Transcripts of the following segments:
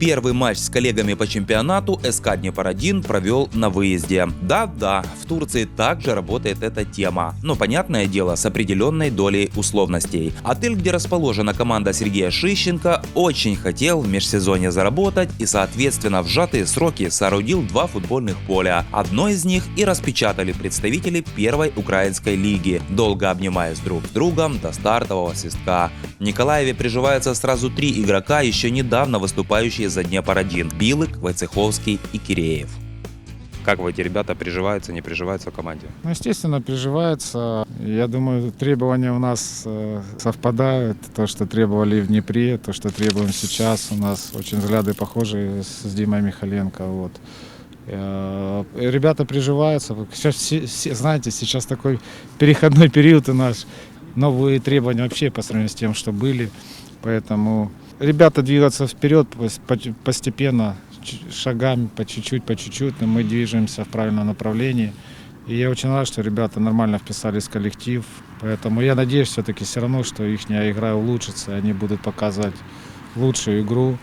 Первый матч с коллегами по чемпионату СК Днепр-1 провел на выезде. Да-да, в Турции также работает эта тема, но, понятное дело, с определенной долей условностей. Отель, где расположена команда Сергея Шищенко, очень хотел в межсезонье заработать и, соответственно, в сжатые сроки соорудил два футбольных поля. Одно из них и распечатали представители первой украинской лиги, долго обнимаясь друг с другом до стартового свистка. В Николаеве приживаются сразу три игрока, еще недавно выступающие за Днепр-1 – Билык, Войцеховский и Киреев. Как вы, эти ребята, приживаются, не приживаются в команде? Ну, естественно, приживается. Я думаю, требования у нас э, совпадают. То, что требовали в Днепре, то, что требуем сейчас. У нас очень взгляды похожи с Димой Михаленко. Вот. Э, Ребята приживаются. Сейчас, все- знаете, сейчас такой переходной период у нас. Новые требования вообще по сравнению с тем, что были. Поэтому ребята двигаться вперед пос- по- постепенно, шагами, по чуть-чуть, по чуть-чуть, но мы движемся в правильном направлении. И я очень рад, что ребята нормально вписались в коллектив. Поэтому я надеюсь все-таки все равно, что их игра улучшится, они будут показывать лучшую игру,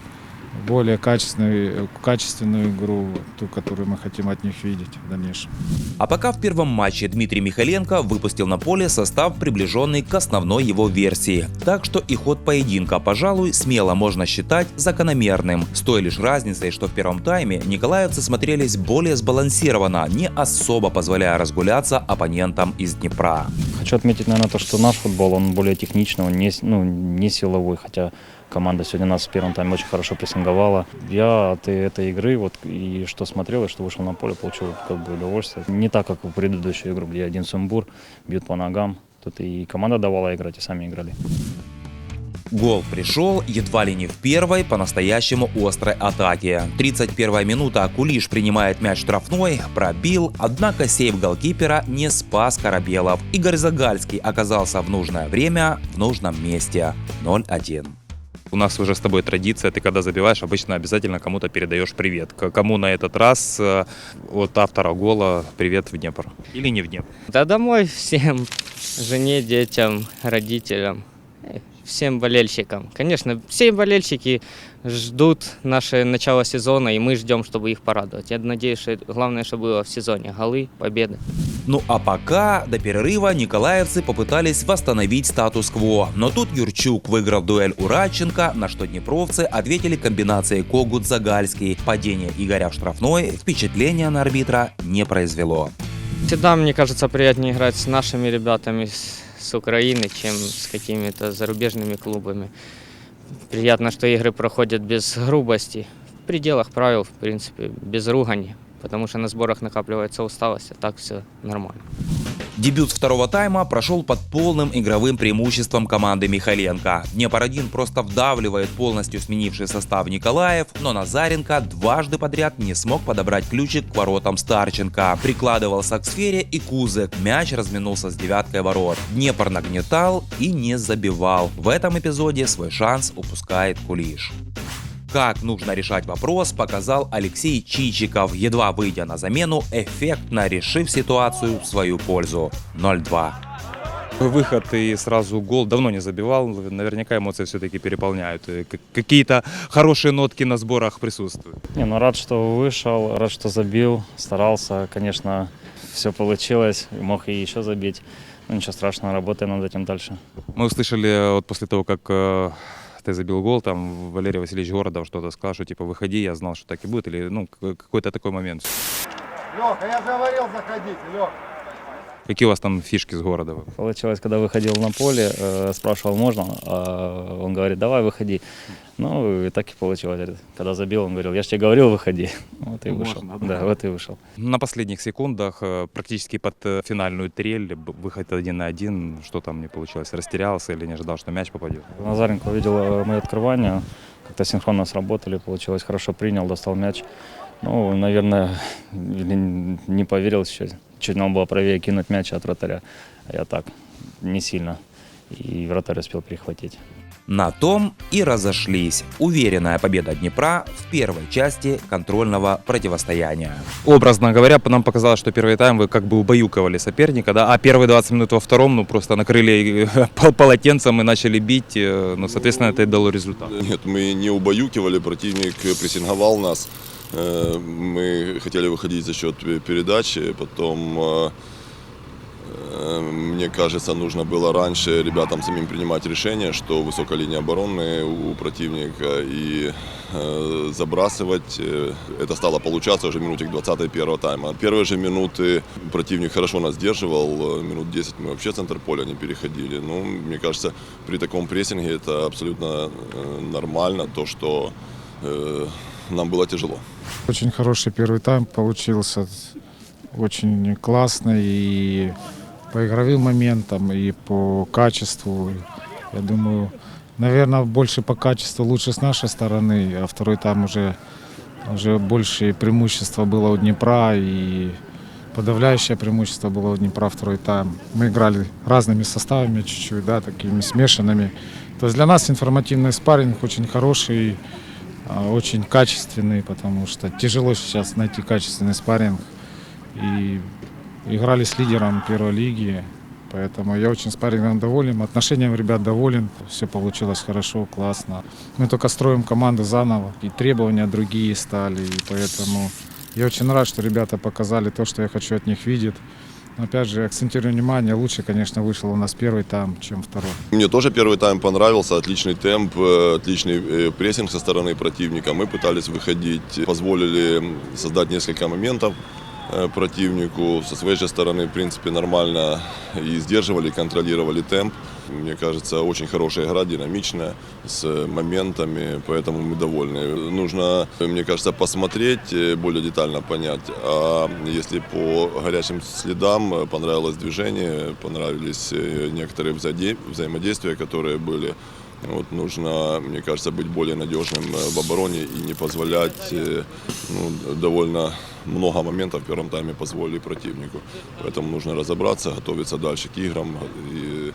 более качественную, качественную игру, ту, которую мы хотим от них видеть в дальнейшем. А пока в первом матче Дмитрий Михаленко выпустил на поле состав, приближенный к основной его версии. Так что и ход поединка, пожалуй, смело можно считать закономерным. С той лишь разницей, что в первом тайме николаевцы смотрелись более сбалансированно, не особо позволяя разгуляться оппонентам из Днепра. Хочу отметить, наверное, то, что наш футбол, он более техничный, он не, ну, не силовой, хотя команда сегодня нас в первом тайме очень хорошо прессинговала. Я от этой игры, вот и что смотрел, и что вышел на поле, получил как бы удовольствие. Не так, как в предыдущую игру, где один сумбур, бьют по ногам. Тут и команда давала играть, и сами играли. Гол пришел едва ли не в первой по-настоящему острой атаке. 31 минута Кулиш принимает мяч штрафной, пробил, однако сейв голкипера не спас Корабелов. Игорь Загальский оказался в нужное время в нужном месте. 0-1. У нас уже с тобой традиция, ты когда забиваешь, обычно обязательно кому-то передаешь привет. Кому на этот раз э, от автора гола привет в Днепр? Или не в Днепр? Да домой всем, жене, детям, родителям, всем болельщикам. Конечно, все болельщики ждут наше начало сезона, и мы ждем, чтобы их порадовать. Я надеюсь, что главное, что было в сезоне. Голы, победы. Ну а пока до перерыва николаевцы попытались восстановить статус-кво. Но тут Юрчук выиграл дуэль у Радченко, на что днепровцы ответили комбинацией Когут-Загальский. Падение Игоря в штрафной впечатления на арбитра не произвело. Всегда, мне кажется, приятнее играть с нашими ребятами с, с Украины, чем с какими-то зарубежными клубами. Приятно, что игры проходят без грубости, в пределах правил, в принципе, без ругани, потому что на сборах накапливается усталость, а так все нормально. Дебют второго тайма прошел под полным игровым преимуществом команды Михаленко. Днепр-1 просто вдавливает полностью сменивший состав Николаев, но Назаренко дважды подряд не смог подобрать ключик к воротам Старченко. Прикладывался к сфере и Кузек. Мяч разминулся с девяткой ворот. Днепр нагнетал и не забивал. В этом эпизоде свой шанс упускает Кулиш. Как нужно решать вопрос, показал Алексей Чичиков, едва выйдя на замену, эффектно решив ситуацию в свою пользу. 0-2. Выход и сразу гол давно не забивал. Наверняка эмоции все-таки переполняют. К- Какие-то хорошие нотки на сборах присутствуют. Не, ну рад, что вышел, рад, что забил, старался, конечно, все получилось, мог и еще забить. Ну ничего страшного, работаем над этим дальше. Мы услышали э, вот после того, как ты забил гол, там Валерий Васильевич Городов что-то сказал, что типа выходи, я знал, что так и будет, или ну какой-то такой момент. Леха, я говорил, заходите, Леха. Какие у вас там фишки с Городовым? Получилось, когда выходил на поле, э, спрашивал, можно, а он говорит, давай, выходи. Ну, и так и получилось. Говорит, Когда забил, он говорил, я же тебе говорил, выходи. Вот и вышел. Да, вот и вышел. На последних секундах, э, практически под э, финальную трель, выход один на один, что там не получилось? Растерялся или не ожидал, что мяч попадет? Назаренко увидел мое открывание, как-то синхронно сработали, получилось хорошо, принял, достал мяч. Ну, наверное, не поверил еще. Чуть надо было правее кинуть мяч от вратаря. А я так, не сильно. И вратарь успел перехватить. На том и разошлись. Уверенная победа Днепра в первой части контрольного противостояния. Образно говоря, нам показалось, что первый тайм вы как бы убаюкивали соперника, да, а первые 20 минут во втором, ну, просто накрыли пол- полотенцем и начали бить, э, ну, соответственно, это и дало результат. Нет, мы не убаюкивали, противник прессинговал нас. Э, Мы хотели выходить за счет пе- передачи, потом, э, э, мне кажется, нужно было раньше ребятам самим принимать решение, что высокая линия обороны у противника и забрасывать. Это стало получаться уже в минуте к 20 первого тайма. Первые же минуты противник хорошо нас сдерживал, минут 10 мы вообще центр поля не переходили. Ну, мне кажется, при таком прессинге это абсолютно нормально, то, что нам было тяжело. Очень хороший первый тайм получился. Очень классный и по игровым моментам, и по качеству. Я думаю, наверное, больше по качеству лучше с нашей стороны, а второй тайм уже, уже больше преимущество было у Днепра и подавляющее преимущество было у Днепра второй тайм. Мы играли разными составами чуть-чуть, да, такими смешанными. То есть для нас информативный спарринг очень хороший, очень качественный, потому что тяжело сейчас найти качественный спарринг. И играли с лидером первой лиги, поэтому я очень спаррингом доволен, отношением ребят доволен, все получилось хорошо, классно. Мы только строим команду заново, и требования другие стали, и поэтому я очень рад, что ребята показали то, что я хочу от них видеть. Опять же, акцентирую внимание, лучше, конечно, вышел у нас первый там, чем второй. Мне тоже первый тайм понравился, отличный темп, э, отличный э, прессинг со стороны противника. Мы пытались выходить, позволили создать несколько моментов э, противнику. Со своей же стороны, в принципе, нормально и сдерживали, контролировали темп. Мне кажется, очень хорошая игра, динамичная, с моментами, поэтому мы довольны. Нужно, мне кажется, посмотреть, э, более детально понять. А если по горячим следам э, понравилось движение, понравились э, некоторые взаимодействия, которые были, вот нужно, мне кажется, быть более надежным в обороне и не позволять ну, довольно много моментов в первом тайме позволили противнику. Поэтому нужно разобраться, готовиться дальше к играм и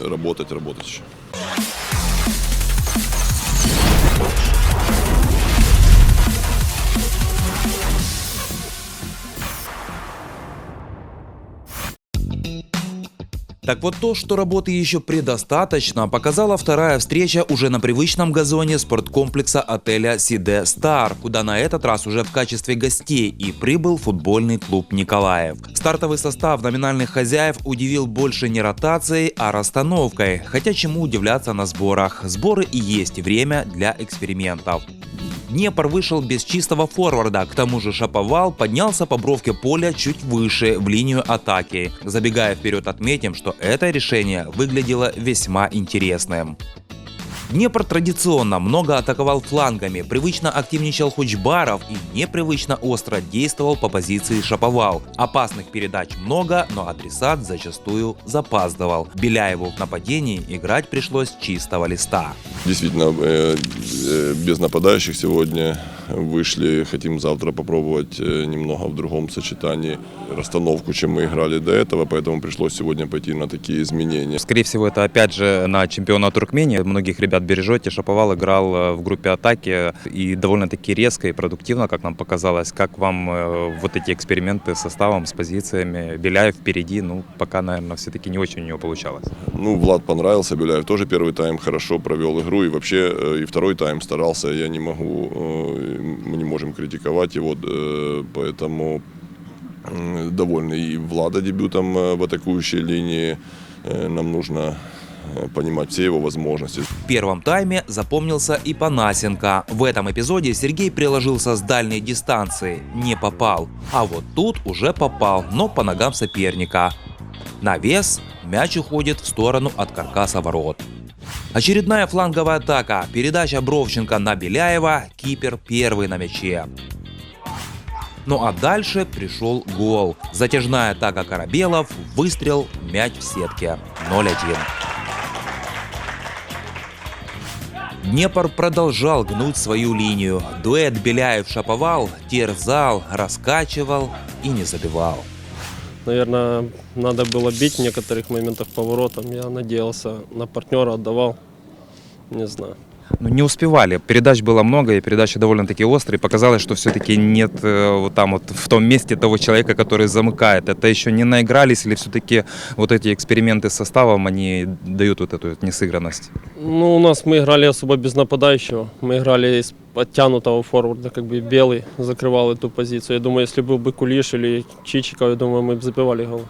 работать, работать еще. Так вот то, что работы еще предостаточно, показала вторая встреча уже на привычном газоне спорткомплекса отеля Сиде Стар, куда на этот раз уже в качестве гостей и прибыл футбольный клуб Николаев. Стартовый состав номинальных хозяев удивил больше не ротацией, а расстановкой, хотя чему удивляться на сборах. Сборы и есть время для экспериментов. Днепр вышел без чистого форварда, к тому же Шаповал поднялся по бровке поля чуть выше, в линию атаки. Забегая вперед, отметим, что это решение выглядело весьма интересным. Днепр традиционно много атаковал флангами, привычно активничал Хучбаров и непривычно остро действовал по позиции Шаповал. Опасных передач много, но адресат зачастую запаздывал. Беляеву в нападении играть пришлось чистого листа. Действительно, э, э, без нападающих сегодня вышли. Хотим завтра попробовать немного в другом сочетании расстановку, чем мы играли до этого, поэтому пришлось сегодня пойти на такие изменения. Скорее всего, это опять же на чемпионат Туркмении. Многих ребят бережете. Шаповал играл в группе атаки и довольно-таки резко и продуктивно, как нам показалось. Как вам вот эти эксперименты с составом, с позициями? Беляев впереди, ну, пока, наверное, все-таки не очень у него получалось. Ну, Влад понравился, Беляев тоже первый тайм хорошо провел игру, и вообще э, и второй тайм старался. Я не могу, э, мы не можем критиковать его, э, поэтому довольны и Влада дебютом э, в атакующей линии. Э, Нам нужно понимать все его возможности. В первом тайме запомнился и Панасенко. В этом эпизоде Сергей приложился с дальней дистанции, не попал. А вот тут уже попал, но по ногам соперника. На вес мяч уходит в сторону от каркаса ворот. Очередная фланговая атака, передача Бровченко на Беляева, кипер первый на мяче. Ну а дальше пришел гол. Затяжная атака Корабелов, выстрел, мяч в сетке. 0-1. Днепр продолжал гнуть свою линию. Дуэт Беляев-Шаповал терзал, раскачивал и не забивал. Наверное, надо было бить в некоторых моментах поворотом. Я надеялся на партнера, отдавал не знаю. Ну, не успевали. Передач было много, и передачи довольно-таки острые. Показалось, что все-таки нет э, вот там вот в том месте того человека, который замыкает. Это еще не наигрались или все-таки вот эти эксперименты с составом, они дают вот эту вот несыгранность? Ну, у нас мы играли особо без нападающего. Мы играли из подтянутого форварда, как бы белый закрывал эту позицию. Я думаю, если был бы Кулиш или Чичиков, я думаю, мы бы забивали гол.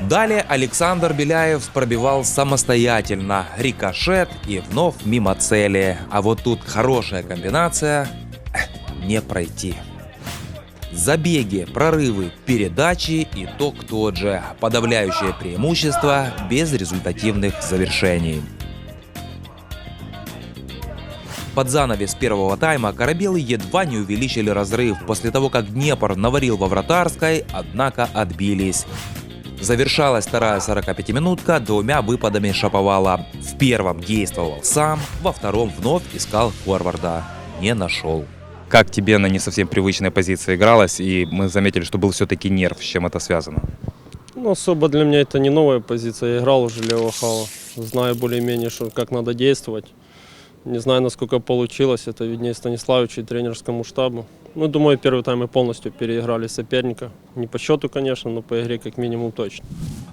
Далее Александр Беляев пробивал самостоятельно. Рикошет и вновь мимо цели. А вот тут хорошая комбинация. Не пройти. Забеги, прорывы, передачи, итог тот же. Подавляющее преимущество без результативных завершений. Под занавес первого тайма корабелы едва не увеличили разрыв после того, как Днепр наварил во вратарской, однако отбились. Завершалась вторая 45-минутка двумя выпадами Шаповала. В первом действовал сам, во втором вновь искал форварда. Не нашел. Как тебе на не совсем привычной позиции игралось? И мы заметили, что был все-таки нерв. С чем это связано? Ну, особо для меня это не новая позиция. Я играл уже левого хала. Знаю более-менее, что, как надо действовать. Не знаю, насколько получилось. Это виднее Станиславичу и тренерскому штабу. Ну, думаю, первый тайм мы полностью переиграли соперника. Не по счету, конечно, но по игре как минимум точно.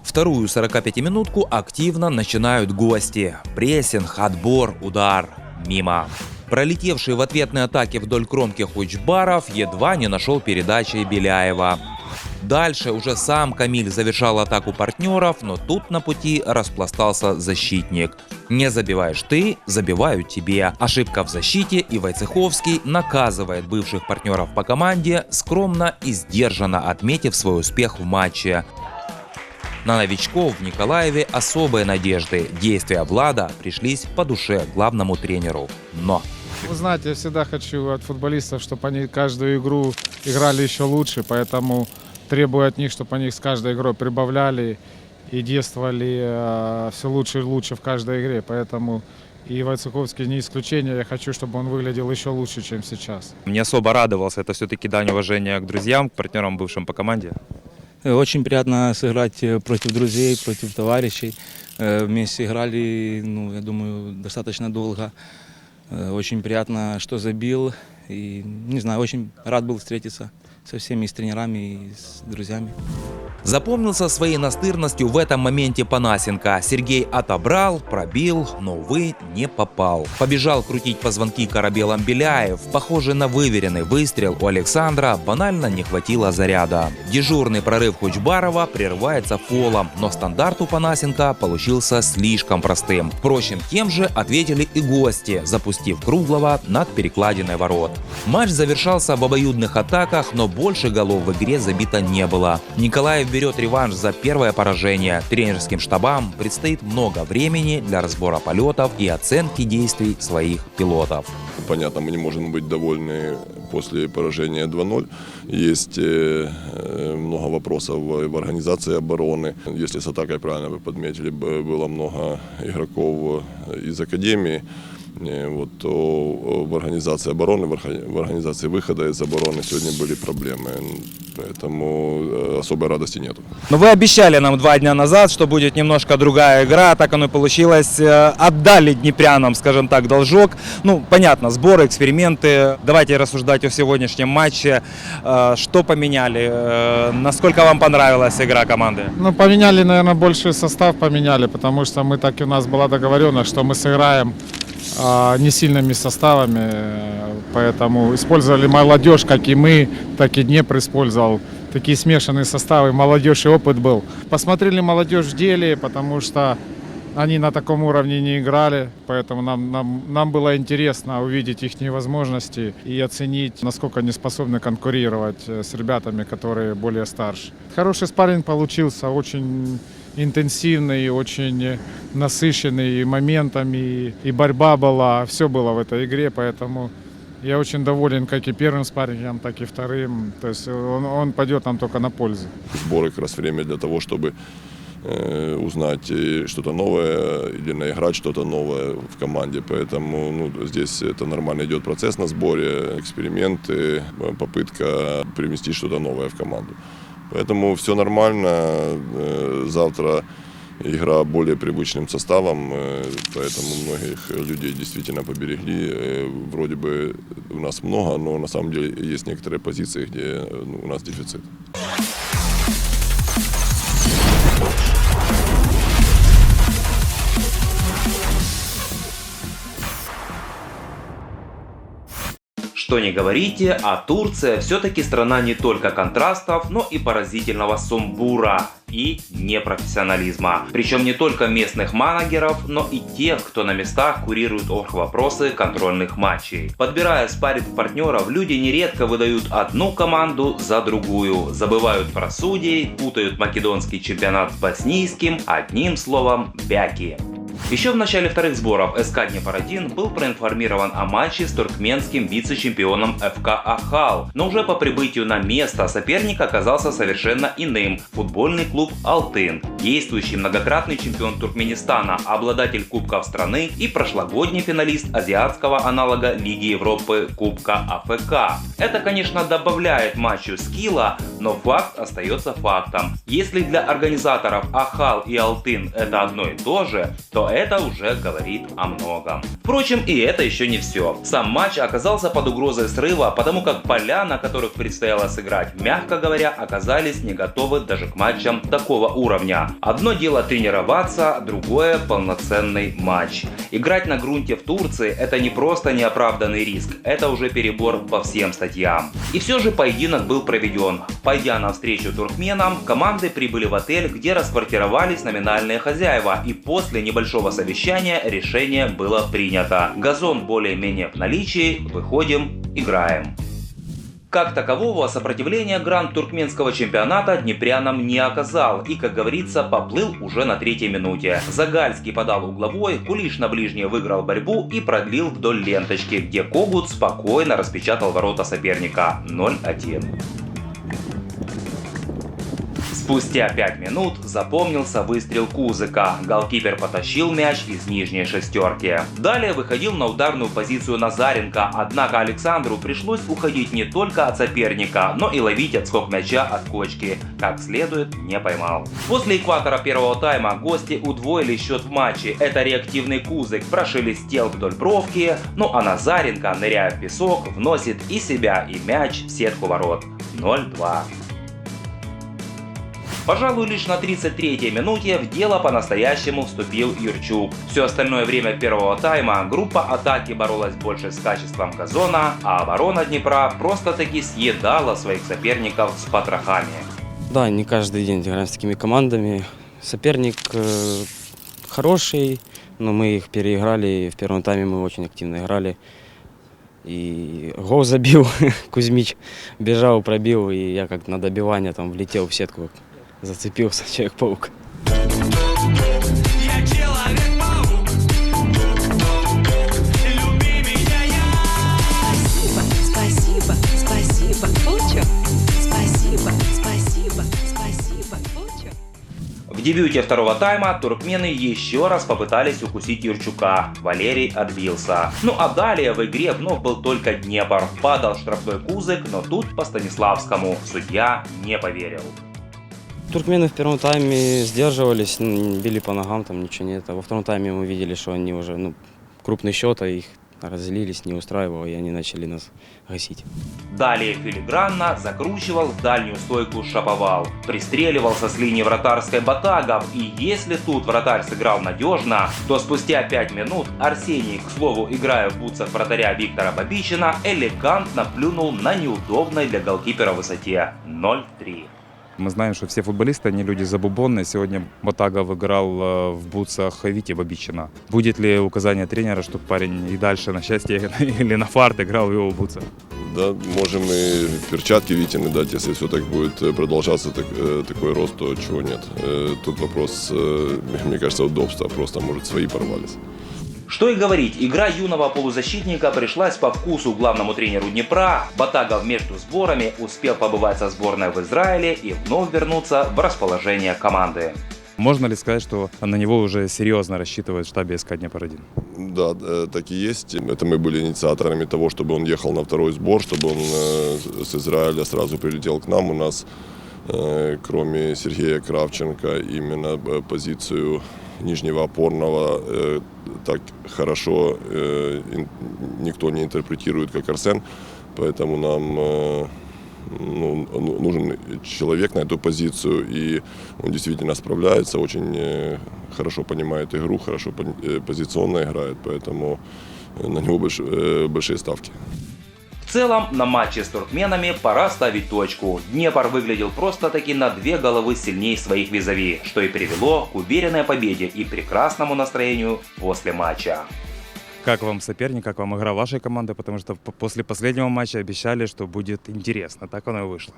Вторую 45-минутку активно начинают гости. Прессинг, отбор, удар. Мимо. Пролетевший в ответной атаке вдоль кромки Хучбаров едва не нашел передачи Беляева. Дальше уже сам Камиль завершал атаку партнеров, но тут на пути распластался защитник. Не забиваешь ты, забивают тебе. Ошибка в защите, и Войцеховский наказывает бывших партнеров по команде, скромно и сдержанно отметив свой успех в матче. На новичков в Николаеве особые надежды. Действия Влада пришлись по душе главному тренеру. Но Вы знаете, я всегда хочу от футболистов, чтобы они каждую игру играли еще лучше, поэтому требую от них, чтобы они с каждой игрой прибавляли и действовали все лучше и лучше в каждой игре. Поэтому и Войцеховский не исключение. Я хочу, чтобы он выглядел еще лучше, чем сейчас. Не особо радовался. Это все-таки дань уважения к друзьям, к партнерам бывшим по команде. Э, Очень приятно сыграть э, против друзей, против товарищей. Э, Вместе играли, ну, я думаю, достаточно долго. Э, Очень приятно, что забил. И, не знаю, очень рад был встретиться со всеми, и с тренерами, и с друзьями. запомнился своей настырностью в этом моменте Панасенко. Сергей отобрал, пробил, но, увы, не попал. Побежал крутить позвонки корабелом Беляев. Похоже на выверенный выстрел у Александра банально не хватило заряда. Дежурный прорыв Хучбарова прерывается фолом, но стандарт у Панасенко получился слишком простым. Впрочем, тем же ответили и гости, запустив Круглого над перекладиной ворот. Матч завершался в обоюдных атаках, но больше голов в игре забито не было. Николаев берет реванш за первое поражение. Тренерским штабам предстоит много времени для разбора полетов и оценки действий своих пилотов. Понятно, мы не можем быть довольны после поражения 2-0. Есть э, э, много вопросов в организации обороны. Если с атакой, правильно вы подметили, было много игроков из академии, вот, то в организации обороны, в орга- в организации выхода из обороны сегодня были проблемы. Поэтому особой радости нету. Но вы обещали нам два дня назад, что будет немножко другая игра, так оно и получилось. Отдали днепрянам, скажем так, должок. Ну, понятно, сборы, эксперименты. Давайте рассуждать о сегодняшнем матче. Э, Что поменяли? Э, Насколько вам понравилась игра команды? Ну, поменяли, наверное, больше состав поменяли, потому что мы так и у нас была договоренность, что мы сыграем не сильными составами, э, поэтому использовали молодежь, как и мы, так и Днепр использовал. Такие смешанные составы, молодежь и опыт был. Посмотрели молодежь в деле, потому что они на таком уровне не играли, поэтому нам, нам, нам было интересно увидеть их возможности и оценить, насколько они способны конкурировать э, с ребятами, которые более старше. Хороший спарринг получился, очень интенсивный, очень насыщенный и моментами, и, борьба была, все было в этой игре, поэтому я очень доволен как и первым спаррингом, так и вторым. То есть он, он пойдет нам только на пользу. Сборы как раз время для того, чтобы э, узнать э, что-то новое или наиграть что-то новое в команде. Поэтому ну, здесь это нормально идет процесс на сборе, эксперименты, э, попытка привнести что-то новое в команду. Поэтому все нормально. Э, Завтра игра более привычным составом, э, поэтому многих людей действительно поберегли. Э, Вроде бы у нас много, но на самом деле есть некоторые позиции, где ну, у нас дефицит. Что не говорите, а Турция все-таки страна не только контрастов, но и поразительного сумбура и непрофессионализма. Причем не только местных манагеров, но и тех, кто на местах курирует орг-вопросы контрольных матчей. Подбирая спарринг партнеров, люди нередко выдают одну команду за другую, забывают про судей, путают македонский чемпионат с боснийским, одним словом, бяки. Еще в начале вторых сборов СК Днепр-1 был проинформирован о матче с туркменским вице-чемпионом ФК Ахал, но уже по прибытию на место соперник оказался совершенно иным – футбольный клуб «Алтын», действующий многократный чемпион Туркменистана, обладатель Кубков страны и прошлогодний финалист азиатского аналога Лиги Европы Кубка АФК. Это, конечно, добавляет матчу скилла, но факт остается фактом. Если для организаторов Ахал и Алтын это одно и то же, то это уже говорит о многом. Впрочем, и это еще не все. Сам матч оказался под угрозой срыва, потому как поля, на которых предстояло сыграть, мягко говоря, оказались не готовы даже к матчам такого уровня. Одно дело тренироваться, другое полноценный матч. Играть на грунте в Турции это не просто неоправданный риск, это уже перебор по всем статьям. И все же поединок был проведен. Пойдя навстречу туркменам, команды прибыли в отель, где расквартировались номинальные хозяева, и после небольшого совещания решение было принято. Газон более-менее в наличии, выходим, играем. Как такового сопротивления гранд туркменского чемпионата Днепрянам не оказал и, как говорится, поплыл уже на третьей минуте. Загальский подал угловой, Кулиш на ближнее выиграл борьбу и продлил вдоль ленточки, где Когут спокойно распечатал ворота соперника 0-1. Спустя 5 минут запомнился выстрел Кузыка. Голкипер потащил мяч из нижней шестерки. Далее выходил на ударную позицию Назаренко, однако Александру пришлось уходить не только от соперника, но и ловить отскок мяча от кочки. Как следует, не поймал. После экватора первого тайма гости удвоили счет в матче. Это реактивный Кузык прошелестел вдоль бровки, ну а Назаренко, ныряя в песок, вносит и себя, и мяч в сетку ворот. 0-2. Пожалуй, лишь на 33-й минуте в дело по-настоящему вступил Юрчук. Все остальное время первого тайма группа атаки боролась больше с качеством газона, а оборона Днепра просто-таки съедала своих соперников с потрохами. Да, не каждый день играем с такими командами. Соперник э, хороший, но мы их переиграли. В первом тайме мы очень активно играли. И гол забил Кузьмич, бежал, пробил, и я как на добивание там влетел в сетку, зацепился, Человек-паук. Спасибо, спасибо, спасибо, Получу. Спасибо, спасибо, спасибо, Получу. В дебюте второго тайма туркмены еще раз попытались укусить Юрчука. Валерий отбился. Ну а далее в игре вновь был только Днепр. Падал штрафной Кузык, но тут по Станиславскому. Судья не поверил. Туркмены в первом тайме сдерживались, били по ногам, там ничего нет. А во втором тайме мы видели, что они уже, ну, крупный счет, а их разлились, не устраивало, и они начали нас гасить. Далее филигранно закручивал в дальнюю стойку Шаповал. Пристреливался с линии вратарской Батагов, и если тут вратарь сыграл надежно, то спустя 5 минут Арсений, к слову, играя в бутсах вратаря Виктора Бабичина, элегантно плюнул на неудобной для голкипера высоте 0-3. Мы знаем, что все футболисты, они люди забубонные. Сегодня Батагов играл э, в бутсах Вити Бабичина. Будет ли указание тренера, чтобы парень и дальше на счастье или на фарт играл в его бутсах? Да, можем и перчатки Витины дать, если все так будет э, продолжаться, так, э, такой рост, то чего нет. Тут вопрос, мне кажется, удобства, просто, может, свои порвались. Что и говорить, игра юного полузащитника пришлась по вкусу главному тренеру Днепра. Батагов между сборами успел побывать со сборной в Израиле и вновь вернуться в расположение команды. Можно ли сказать, что на него уже серьезно рассчитывают в штабе СК Днепр-1? Да, э, так и есть. Это мы были инициаторами того, чтобы он ехал на второй сбор, чтобы он э, с Израиля сразу прилетел к нам. У нас э, кроме Сергея Кравченко, именно позицию нижнего опорного э, так хорошо э, никто не интерпретирует, как Арсен. Поэтому нам э, ну, ну, нужен человек на эту позицию, и он действительно справляется, очень хорошо понимает игру, хорошо позиционно играет, поэтому на него больш- большие ставки. Целом, на матче с туркменами пора ставить точку. Днепр выглядел просто-таки на две головы сильнее своих визави, что и привело к уверенной победе и прекрасному настроению после матча. Как вам соперник, как вам игра вашей команды? Потому что после последнего матча обещали, что будет интересно. Так оно и вышло.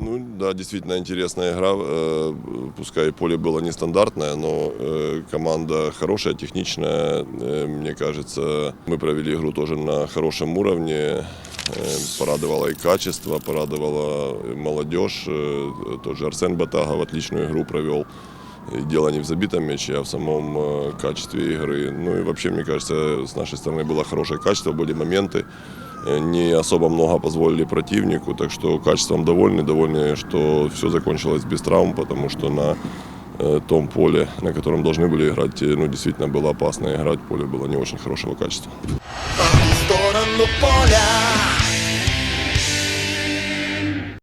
Ну да, действительно интересная игра. Э, Пускай поле было нестандартное, но э, команда хорошая, техничная. Э, Мне кажется, мы провели игру тоже на хорошем уровне. Порадовало и качество, порадовала молодежь. Э, Тот же Арсен Батагов отличную игру провел. Дело не в забитом мяче, а в самом э, качестве игры. Ну и вообще, мне кажется, с нашей стороны было хорошее качество, были моменты. Э, Не особо много позволили противнику, так что качеством довольны. Довольны, что все закончилось без травм, потому что на э, том поле, на котором должны были играть, ну, действительно было опасно играть. Поле было не очень хорошего качества. В сторону поля